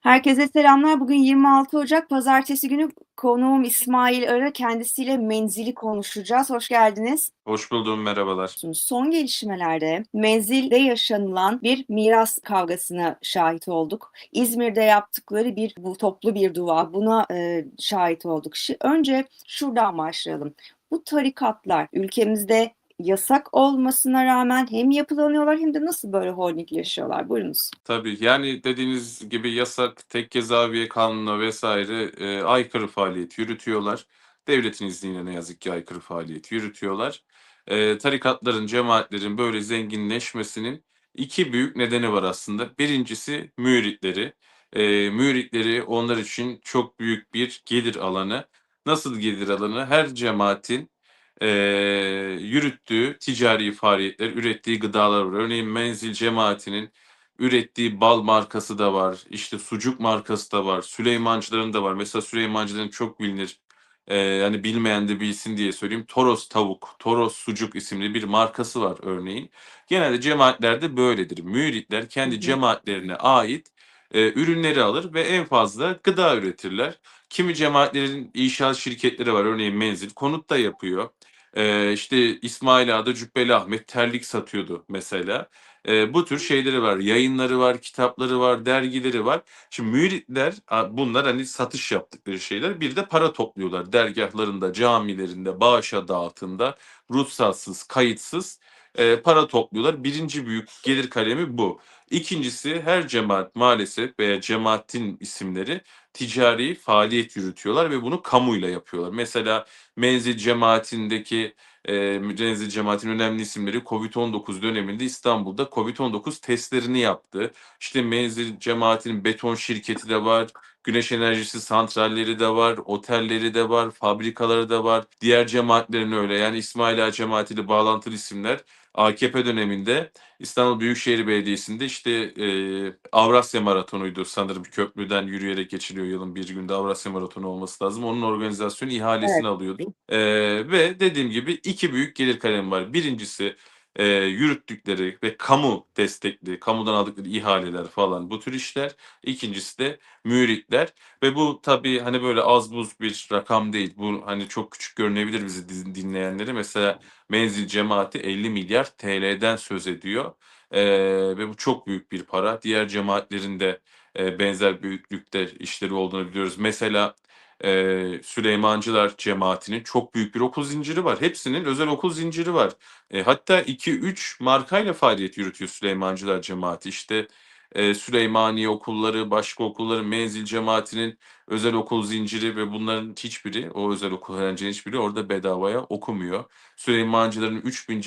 Herkese selamlar. Bugün 26 Ocak Pazartesi günü konuğum İsmail Ara. Kendisiyle menzili konuşacağız. Hoş geldiniz. Hoş buldum, merhabalar. Son gelişmelerde menzilde yaşanılan bir miras kavgasına şahit olduk. İzmir'de yaptıkları bir bu toplu bir dua. Buna e, şahit olduk. Şi, önce şuradan başlayalım. Bu tarikatlar ülkemizde yasak olmasına rağmen hem yapılanıyorlar hem de nasıl böyle holdingleşiyorlar? Buyurunuz. Tabii yani dediğiniz gibi yasak, tekke zaviye kanunu vesaire e, aykırı faaliyet yürütüyorlar. Devletin izniyle ne yazık ki aykırı faaliyet yürütüyorlar. E, tarikatların, cemaatlerin böyle zenginleşmesinin iki büyük nedeni var aslında. Birincisi müritleri. E, müritleri onlar için çok büyük bir gelir alanı. Nasıl gelir alanı? Her cemaatin e, yürüttüğü ticari faaliyetler, ürettiği gıdalar var. Örneğin Menzil cemaatinin ürettiği bal markası da var. İşte sucuk markası da var. Süleymancıların da var. Mesela Süleymancıların çok bilinir. E, yani bilmeyen de bilsin diye söyleyeyim. Toros tavuk, Toros sucuk isimli bir markası var örneğin. Genelde cemaatlerde böyledir. Müritler kendi cemaatlerine ait e, ürünleri alır ve en fazla gıda üretirler. Kimi cemaatlerin inşaat şirketleri var. Örneğin Menzil konut da yapıyor. Ee, işte İsmail Ağa'da Cübbeli Ahmet terlik satıyordu mesela. Ee, bu tür şeyleri var. Yayınları var, kitapları var, dergileri var. Şimdi müritler bunlar hani satış yaptıkları şeyler. Bir de para topluyorlar. Dergahlarında, camilerinde, bağışa dağıtında ruhsatsız, kayıtsız e, para topluyorlar. Birinci büyük gelir kalemi bu. İkincisi her cemaat maalesef veya cemaatin isimleri ticari faaliyet yürütüyorlar ve bunu kamuyla yapıyorlar. Mesela Menzil cemaatindeki e, Menzil cemaatin önemli isimleri Covid-19 döneminde İstanbul'da Covid-19 testlerini yaptı. İşte Menzil cemaatinin beton şirketi de var, güneş enerjisi santralleri de var, otelleri de var, fabrikaları da var. Diğer cemaatlerin öyle yani İsmail Ağa cemaatiyle bağlantılı isimler AKP döneminde İstanbul Büyükşehir Belediyesi'nde işte e, Avrasya Maratonu'ydu sanırım köprüden yürüyerek geçiliyor yılın bir günde Avrasya Maratonu olması lazım. Onun organizasyonu ihalesini Evet. alıyordu. E, ve dediğim gibi iki büyük gelir kalemi var. Birincisi e, yürüttükleri ve kamu destekli, kamudan aldıkları ihaleler falan bu tür işler. İkincisi de müritler ve bu tabii hani böyle az buz bir rakam değil. Bu hani çok küçük görünebilir bizi din- dinleyenlere. Mesela Menzil cemaati 50 milyar TL'den söz ediyor. Ee, ve bu çok büyük bir para. Diğer cemaatlerin de e, benzer büyüklükte işleri olduğunu biliyoruz. Mesela e, Süleymancılar cemaatinin çok büyük bir okul zinciri var. Hepsinin özel okul zinciri var. E, hatta 2-3 markayla faaliyet yürütüyor Süleymancılar cemaati. İşte e, Süleymaniye okulları, başka okulların menzil cemaatinin özel okul zinciri ve bunların hiçbiri, o özel okul öğrencilerin hiçbiri orada bedavaya okumuyor. Süleymancıların 3000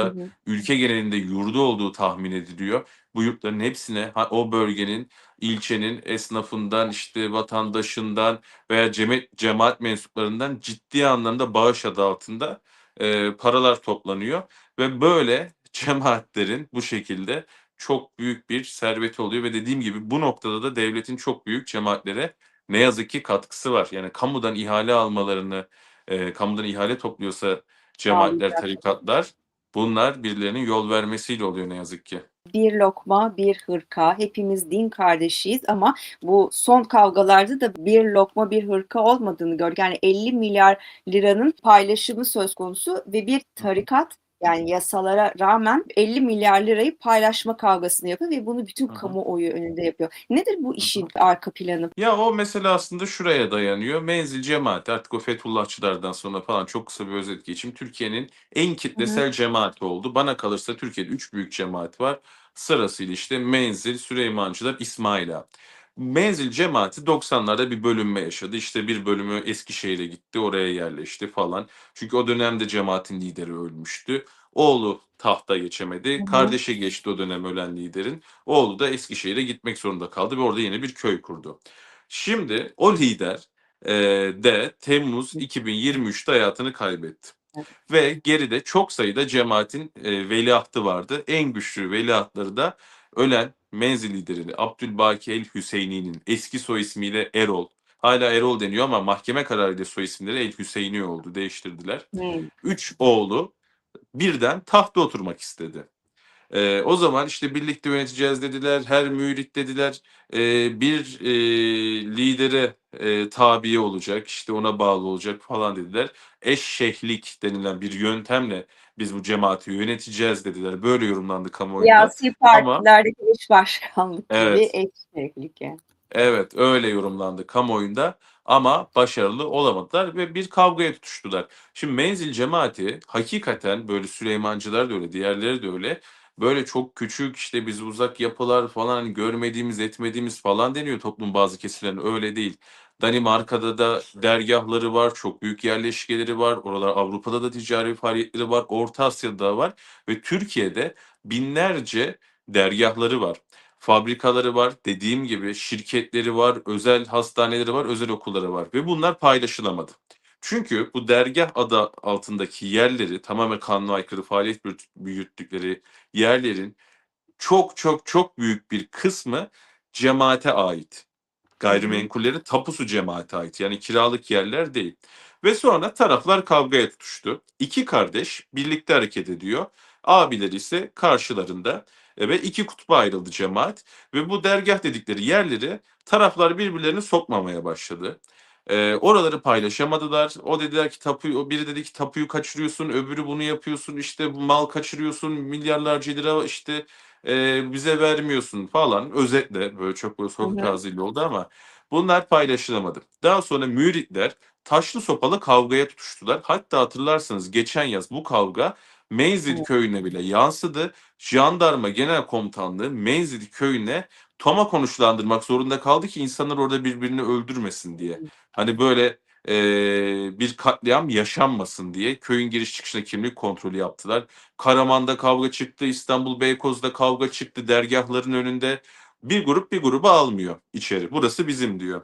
Hı civarında hı. ülke genelinde yurdu olduğu tahmin ediliyor. Bu yurtların hepsine o bölgenin, ilçenin esnafından, işte vatandaşından veya cemaat, cemaat mensuplarından ciddi anlamda bağış adı altında e, paralar toplanıyor. Ve böyle cemaatlerin bu şekilde çok büyük bir serveti oluyor. Ve dediğim gibi bu noktada da devletin çok büyük cemaatlere ne yazık ki katkısı var. Yani kamudan ihale almalarını, e, kamudan ihale topluyorsa cemaatler, tarikatlar bunlar birilerinin yol vermesiyle oluyor ne yazık ki. Bir lokma, bir hırka. Hepimiz din kardeşiyiz ama bu son kavgalarda da bir lokma, bir hırka olmadığını gördük. Yani 50 milyar liranın paylaşımı söz konusu ve bir tarikat yani yasalara rağmen 50 milyar lirayı paylaşma kavgasını yapıyor ve bunu bütün Hı hı. kamuoyu önünde yapıyor. Nedir bu işin arka planı? Ya o mesela aslında şuraya dayanıyor. Menzil cemaati artık o Fethullahçılardan sonra falan çok kısa bir özet geçeyim. Türkiye'nin en kitlesel cemaati oldu. Bana kalırsa Türkiye'de üç büyük cemaat var. Sırasıyla işte Menzil, Süleymancılar, İsmail Ağa. Menzil cemaati 90'larda bir bölünme yaşadı. İşte bir bölümü Eskişehir'e gitti, oraya yerleşti falan. Çünkü o dönemde cemaatin lideri ölmüştü. Oğlu tahta geçemedi. Hı hı. Kardeşe geçti o dönem ölen liderin. Oğlu da Eskişehir'e gitmek zorunda kaldı ve orada yeni bir köy kurdu. Şimdi o lider e, de Temmuz 2023'te hayatını kaybetti. Evet. Ve geride çok sayıda cemaatin e, veliahtı vardı. En güçlü veliahtları da ölen menzil lideri Abdülbaki el Hüseyni'nin eski soy ismiyle Erol. Hala Erol deniyor ama mahkeme kararıyla soy isimleri El Hüseyni oldu. Değiştirdiler. Hmm. Üç oğlu birden tahta oturmak istedi. Eee, o zaman işte birlikte yöneteceğiz dediler, her mürit dediler, eee, bir, eee, lidere, eee, tabi olacak, işte ona bağlı olacak falan dediler. Eşşehlik denilen bir yöntemle biz bu cemaati yöneteceğiz dediler. Böyle yorumlandı kamuoyunda Siyasi ama partilerdeki eş başkanlık gibi Evet. eşeklik yani. Evet, öyle yorumlandı kamuoyunda ama başarılı olamadılar ve bir kavgaya tutuştular. Şimdi Menzil cemaati hakikaten böyle Süleymancılar da öyle, diğerleri de öyle. Böyle çok küçük işte biz uzak yapılar falan hani görmediğimiz etmediğimiz falan deniyor toplum bazı kesimlerine öyle değil. Danimarka'da da dergahları var, çok büyük yerleşkeleri var. Oralar Avrupa'da da ticari faaliyetleri var, Orta Asya'da da var ve Türkiye'de binlerce dergahları var. Fabrikaları var, dediğim gibi şirketleri var, özel hastaneleri var, özel okulları var ve bunlar paylaşılamadı. Çünkü bu dergah adı altındaki yerleri tamamen kanuna aykırı faaliyet büyüt- büyüttükleri yerlerin çok çok çok büyük bir kısmı cemaate ait. Gayrimenkullerin tapusu cemaate ait. Yani kiralık yerler değil. Ve sonra taraflar kavgaya tutuştu. İki kardeş birlikte hareket ediyor. Abileri ise karşılarında E, ve iki kutba ayrıldı cemaat ve bu dergah dedikleri yerleri taraflar birbirlerini sokmamaya başladı. Ee, oraları paylaşamadılar. O dediler ki tapuyu, biri dedi ki tapuyu kaçırıyorsun, öbürü bunu yapıyorsun, işte mal kaçırıyorsun, milyarlarca lira işte e, bize vermiyorsun falan. Özetle böyle çok böyle hı. ağzıyla oldu ama bunlar paylaşılamadı. Daha sonra müritler taşlı sopalı kavgaya tutuştular. Hatta hatırlarsanız geçen yaz bu kavga Menzil köyüne bile yansıdı. Jandarma Genel Komutanlığı Menzil köyüne toma konuşlandırmak zorunda kaldı ki insanlar orada birbirini öldürmesin diye. Hani böyle eee, bir katliam yaşanmasın diye köyün giriş çıkışına kimlik kontrolü yaptılar. Karaman'da kavga çıktı, İstanbul Beykoz'da kavga çıktı, dergahların önünde. Bir grup bir grubu almıyor içeri. Burası bizim diyor.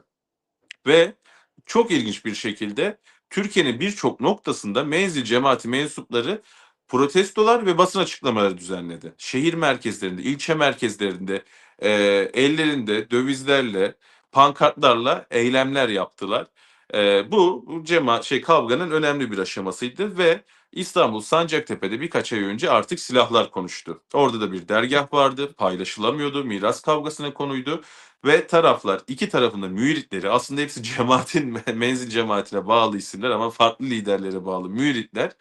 Ve çok ilginç bir şekilde Türkiye'nin birçok noktasında menzil cemaati mensupları protestolar ve basın açıklamaları düzenledi. Şehir merkezlerinde, ilçe merkezlerinde e, ellerinde dövizlerle, pankartlarla eylemler yaptılar. E, bu cemaat şey kavganın önemli bir aşamasıydı ve İstanbul Sancaktepe'de birkaç ay önce artık silahlar konuştu. Orada da bir dergah vardı, paylaşılamıyordu, miras kavgasına konuydu ve taraflar, iki tarafın da müritleri aslında hepsi cemaatin, menzil cemaatine bağlı isimler ama farklı liderlere bağlı müritler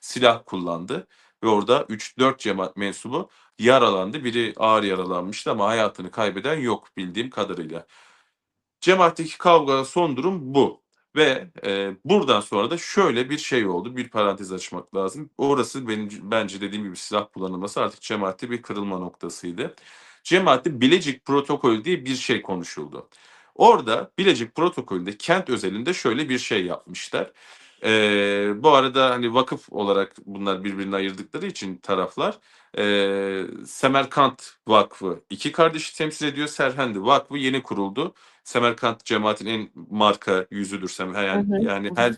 silah kullandı. Ve orada 3-4 cemaat mensubu yaralandı. Biri ağır yaralanmıştı ama hayatını kaybeden yok bildiğim kadarıyla. Cemaatteki kavga son durum bu. Ve e, buradan sonra da şöyle bir şey oldu. Bir parantez açmak lazım. Orası benim bence dediğim gibi silah kullanılması artık cemaatte bir kırılma noktasıydı. Cemaatte Bilecik protokolü diye bir şey konuşuldu. Orada Bilecik protokolünde kent özelinde şöyle bir şey yapmışlar. E, bu arada hani vakıf olarak bunlar birbirini ayırdıkları için taraflar e, Semerkant Vakfı iki kardeşi temsil ediyor. Serhendi Vakfı yeni kuruldu. Semerkant cemaatin en marka yüzüdür. Semer, Hı yani, hı. yani her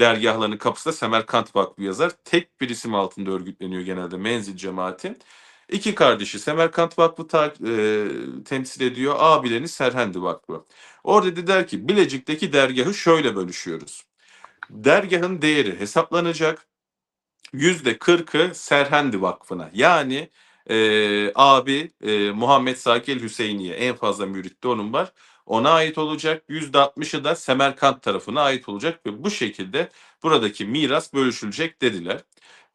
dergahlarının kapısında Semerkant Vakfı yazar. Tek bir isim altında örgütleniyor genelde menzil cemaati. İki kardeşi Semerkant Vakfı ta- e, temsil ediyor. Abilerini Serhendi Vakfı. Orada dediler ki Bilecik'teki dergahı şöyle bölüşüyoruz. Dergahın değeri hesaplanacak. Yüzde kırkı Serhendi Vakfı'na. Yani e, abi e, Muhammed Sakil Hüseyiniye en fazla mürit de onun var. Ona ait olacak. Yüzde altmışı da Semerkant tarafına ait olacak ve bu şekilde buradaki miras bölüşülecek dediler.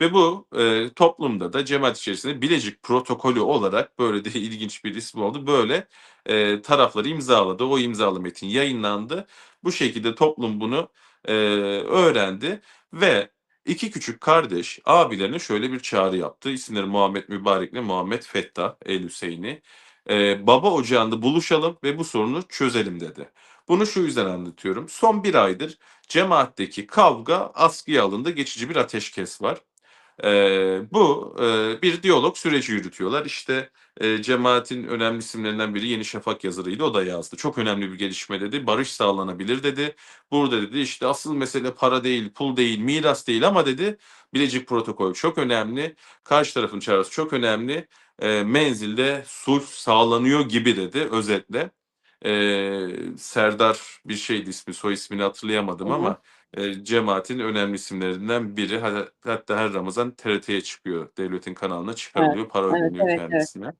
Ve bu e, toplumda da cemaat içerisinde Bilecik protokolü olarak böyle de ilginç bir ismi oldu. Böyle e, tarafları imzaladı. O imzalı metin yayınlandı. Bu şekilde toplum bunu e, öğrendi ve iki küçük kardeş abilerine şöyle bir çağrı yaptı. İsimleri Muhammed Mübarek'le Muhammed Fettah El Hüseyin'i. E, baba ocağında buluşalım ve bu sorunu çözelim dedi. Bunu şu yüzden anlatıyorum. Son bir aydır cemaatteki kavga askıya alındı. Geçici bir ateşkes var. Eee, bu eee, bir diyalog süreci yürütüyorlar. İşte eee, cemaatin önemli isimlerinden biri Yeni Şafak yazarıydı. O da yazdı. Çok önemli bir gelişme dedi. Barış sağlanabilir dedi. Burada dedi işte asıl mesele para değil, pul değil, miras değil ama dedi Bilecik protokol çok önemli. Karşı tarafın çağrısı çok önemli. Eee, menzilde sulh sağlanıyor gibi dedi özetle. eee, Serdar bir şeydi ismi, soy ismini hatırlayamadım Hı hı. ama, eee, cemaatin önemli isimlerinden biri. Ha hatta her Ramazan TRT'ye çıkıyor. Devletin kanalına Evet, çıkarılıyor. Para evet, ödeniyor evet, evet. kendisine.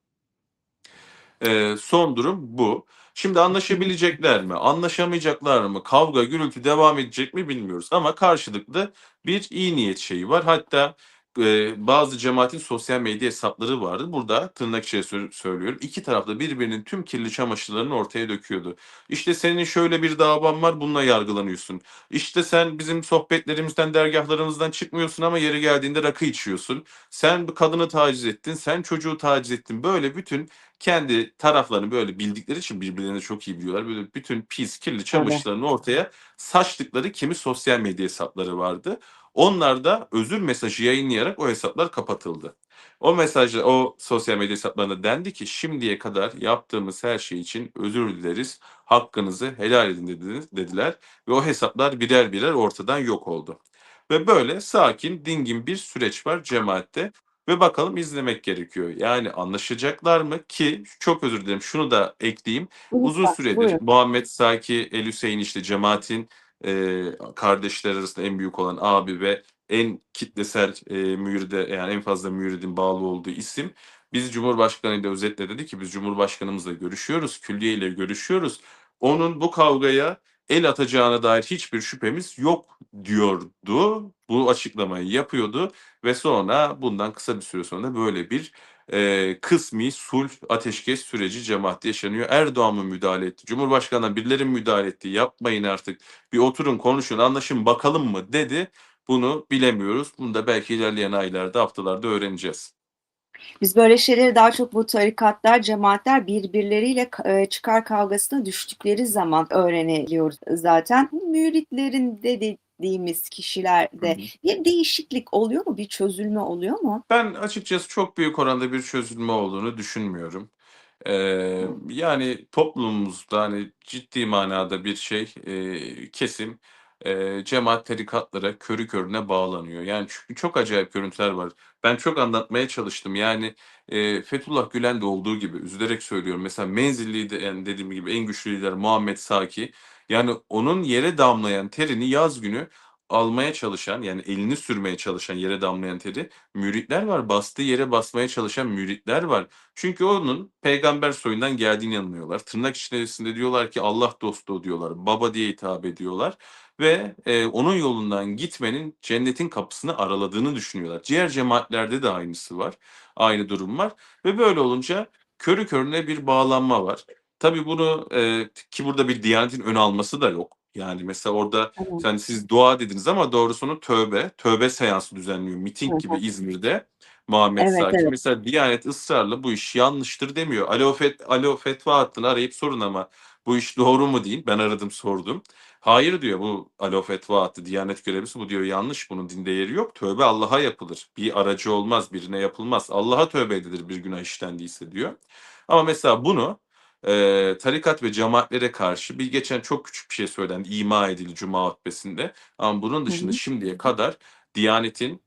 Eee, son durum bu. Şimdi anlaşabilecekler mi? Anlaşamayacaklar mı? Kavga, gürültü devam edecek mi bilmiyoruz ama karşılıklı bir iyi niyet şeyi var. Hatta, eee, bazı cemaatin sosyal medya hesapları vardı. Burada tırnak içinde sö söylüyorum. 2 taraf da birbirinin tüm kirli çamaşırlarını ortaya döküyordu. İşte senin şöyle bir davan var, bununla yargılanıyorsun. İşte sen bizim sohbetlerimizden, dergâhlarımızdan çıkmıyorsun ama yeri geldiğinde rakı içiyorsun. Sen bu kadını taciz ettin, sen çocuğu taciz ettin. Böyle bütün kendi taraflarını böyle bildikleri için birbirlerini çok iyi biliyorlar. Böyle bütün pis, kirli çamaşırlarını ortaya saçtıkları kimi sosyal medya hesapları vardı. Onlar da özür mesajı yayınlayarak o hesaplar kapatıldı. O mesajla o sosyal medya hesaplarına dendi ki şimdiye kadar yaptığımız her şey için özür dileriz. Hakkınızı helal edin dediniz, dediler ve o hesaplar birer birer ortadan yok oldu. Ve böyle sakin, dingin bir süreç var cemaatte ve bakalım izlemek gerekiyor. Yani anlaşacaklar mı ki çok özür dilerim şunu da ekleyeyim. Uzun süredir buyurun. Muhammed Saki El Hüseyin işte cemaatin, eee, kardeşler arasında en büyük olan abi ve en kitlesel, eee, müride yani en fazla müridin bağlı olduğu isim. Biz Cumhurbaşkanı'yla özetle dedi ki biz Cumhurbaşkanımızla görüşüyoruz, külliye ile görüşüyoruz. Onun bu kavgaya el atacağına dair hiçbir şüphemiz yok diyordu. Bu açıklamayı yapıyordu ve sonra bundan kısa bir süre sonra böyle bir, eee, kısmi sulh, ateşkes süreci cemaatte yaşanıyor. Erdoğan mı müdahale etti? Cumhurbaşkanına birileri müdahale etti? Yapmayın artık, bir oturun, konuşun, anlaşın bakalım mı dedi. Bunu bilemiyoruz. Bunu da belki ilerleyen aylarda, haftalarda öğreneceğiz. Biz böyle şeyleri daha çok bu tarikatlar, cemaatler birbirleriyle çıkar kavgasına düştükleri zaman öğrenebiliyoruz zaten. Müritlerin de dediğimiz Hı kişilerde bir değişiklik oluyor mu? Bir çözülme oluyor mu? Ben açıkçası çok büyük oranda bir çözülme olduğunu düşünmüyorum. Eee, Hı. yani toplumumuzda hani ciddi manada bir şey, eee, kesim, eee, cemaat, tarikatlara körü körüne bağlanıyor. Yani çünkü çok acayip görüntüler var. Ben çok anlatmaya çalıştım. Yani, eee, Fethullah Gülen'de olduğu gibi üzülerek söylüyorum. Mesela Menzilli'de yani dediğim gibi en güçlü lider Muhammed Saki. Yani onun yere damlayan terini yaz günü almaya çalışan yani elini sürmeye çalışan yere damlayan teri müritler var. Bastığı yere basmaya çalışan müritler var. Çünkü onun peygamber soyundan geldiğine inanıyorlar. Tırnak içerisinde diyorlar ki Allah dostu diyorlar. Baba diye hitap ediyorlar ve, eee, onun yolundan gitmenin cennetin kapısını araladığını düşünüyorlar. Diğer cemaatlerde de aynısı var. Aynı durum var ve böyle olunca körü körüne bir bağlanma var. Tabii bunu, eee, ki burada bir Diyanet'in ön alması da yok. Yani mesela orada Evet. hani siz dua dediniz ama doğrusu onu tövbe, tövbe seansı düzenliyor. Hı Miting gibi hı. İzmir'de Muhammed Evet, Saki. evet. Mesela Diyanet ısrarla bu iş yanlıştır demiyor. Alo fet alo fetva hattını arayıp sorun ama bu iş doğru mu deyin. Ben aradım sordum. Hayır diyor bu alo fetva hattı Diyanet görevlisi bu diyor yanlış bunun dinde yeri yok. Tövbe Allah'a yapılır. Bir aracı olmaz, birine yapılmaz. Allah'a tövbe edilir bir günah işlendiyse diyor. Ama mesela bunu, eee, tarikat ve cemaatlere karşı bir geçen çok küçük bir şey söylendi, ima edildi cuma hutbesinde. Ama bunun Hı dışında hı. şimdiye kadar Diyanet'in,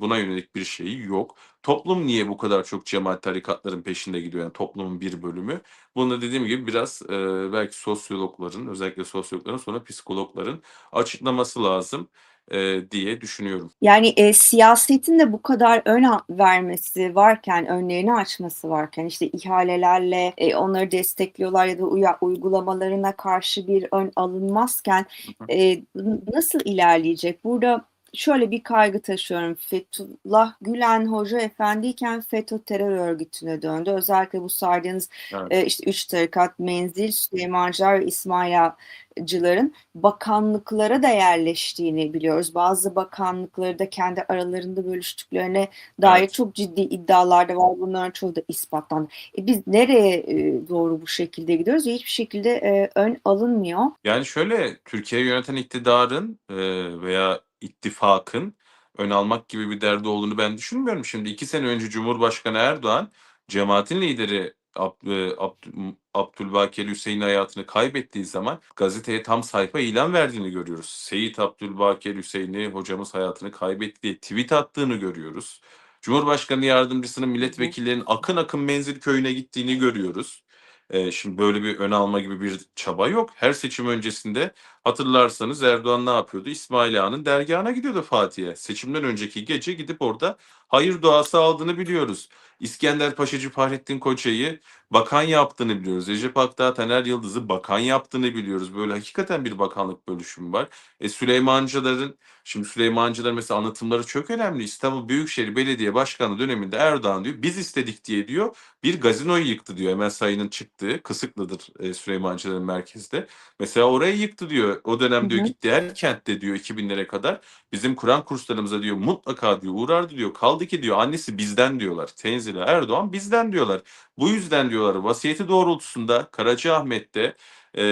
buna yönelik bir şeyi yok. Toplum niye bu kadar çok cemaat, tarikatların peşinde gidiyor? Yani toplumun bir bölümü. Bunu da dediğim gibi biraz, eee, belki sosyologların, özellikle sosyologların sonra psikologların açıklaması lazım, eee, diye düşünüyorum. Yani, eee, siyasetin de bu kadar ön vermesi varken, önlerini açması varken, işte ihalelerle, eee, onları destekliyorlar ya da uya uygulamalarına karşı bir ön alınmazken, n nasıl ilerleyecek? Burada şöyle bir kaygı taşıyorum. Fethullah Gülen Hoca efendiyken FETÖ terör örgütüne döndü. Özellikle bu saydığınız, Evet. eee, işte 3 tarikat, Menzil, Süleymancılar ve İsmailacıların bakanlıklara da yerleştiğini biliyoruz. Bazı bakanlıkları da kendi aralarında bölüştüklerine dair Evet. çok ciddi iddialar da var. Bunların çoğu da ispatlandı. E, biz nereye, eee, doğru bu şekilde gidiyoruz ve hiçbir şekilde, eee, ön alınmıyor. Yani şöyle, Türkiye'yi yöneten iktidarın, eee, veya ittifakın ön almak gibi bir derdi olduğunu ben düşünmüyorum. Şimdi 2 sene önce Cumhurbaşkanı Erdoğan, cemaatin lideri Ab eee, Abdü Abdülbaki El Hüseyin hayatını kaybettiği zaman gazeteye tam sayfa ilan verdiğini görüyoruz. Seyit Abdülbaki El Hüseyni hocamız hayatını kaybetti diye tweet attığını görüyoruz. Cumhurbaşkanı yardımcısının milletvekillerinin akın akın Menzil köyüne gittiğini görüyoruz. Eee, şimdi böyle bir ön alma gibi bir çaba yok. Her seçim öncesinde hatırlarsanız Erdoğan ne yapıyordu? İsmail Ağa'nın dergâhına gidiyordu Fatih'e. Seçimden önceki gece gidip orada hayır duası aldığını biliyoruz. İskender Paşacı Fahrettin Koça'yı bakan yaptığını biliyoruz. Recep Akdağ, Taner Yıldız'ı bakan yaptığını biliyoruz. Böyle hakikaten bir bakanlık bölüşümü var. E, Süleymancıların şimdi Süleymancılar mesela anlatımları çok önemli. İstanbul Büyükşehir Belediye Başkanı döneminde Erdoğan diyor biz istedik diye diyor bir gazinoyu yıktı diyor. Emel Sayın'ın çıktığı Kısıklı'dır e, Süleymancıların merkezde. Mesela orayı yıktı diyor. O dönem Hı diyor hı. gitti her kentte diyor 2000'lere kadar bizim Kur'an kurslarımıza diyor mutlaka diyor uğrardı diyor. Kaldı ki diyor annesi bizden diyorlar. Tenzile Erdoğan bizden diyorlar. Bu yüzden diyorlar vasiyeti doğrultusunda Karacaahmet'te e,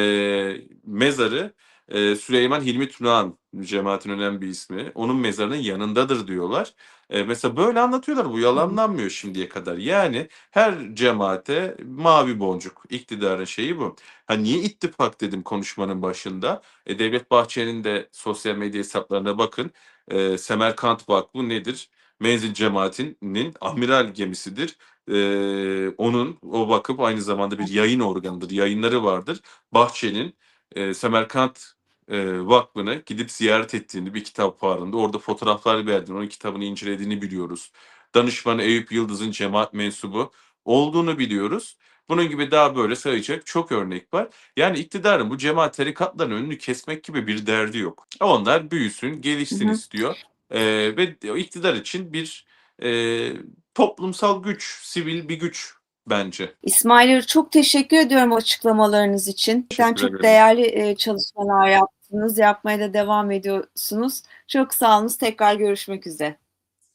mezarı e, Süleyman Hilmi Tunağan cemaatin önemli bir ismi. Onun mezarının yanındadır diyorlar. E, mesela böyle anlatıyorlar. Bu yalanlanmıyor şimdiye kadar. Yani her cemaate mavi boncuk. iktidarın şeyi bu. Ha niye ittifak dedim konuşmanın başında? E, Devlet Bahçeli'nin de sosyal medya hesaplarına bakın. E, Semerkant Vakfı nedir? Menzil cemaatinin amiral gemisidir. E, onun o vakıf aynı zamanda bir yayın organıdır. Yayınları vardır. Bahçeli'nin e, Semerkant e, Vakfı'nı gidip ziyaret ettiğini bir kitap fuarında orada fotoğraflar verdiğini, onun kitabını incelediğini biliyoruz. Danışmanı Eyüp Yıldız'ın cemaat mensubu olduğunu biliyoruz. Bunun gibi daha böyle sayacak çok örnek var. Yani iktidarın bu cemaat tarikatların önünü kesmek gibi bir derdi yok. Onlar büyüsün, gelişsin hı. istiyor. Ee, ve iktidar için bir e, toplumsal güç, sivil bir güç bence. İsmail çok teşekkür ediyorum açıklamalarınız için. Gerçekten çok değerli e, çalışmalar yaptınız. Yapmaya da devam ediyorsunuz. Çok sağ olun. Tekrar görüşmek üzere.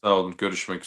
Sağ olun, görüşmek üzere.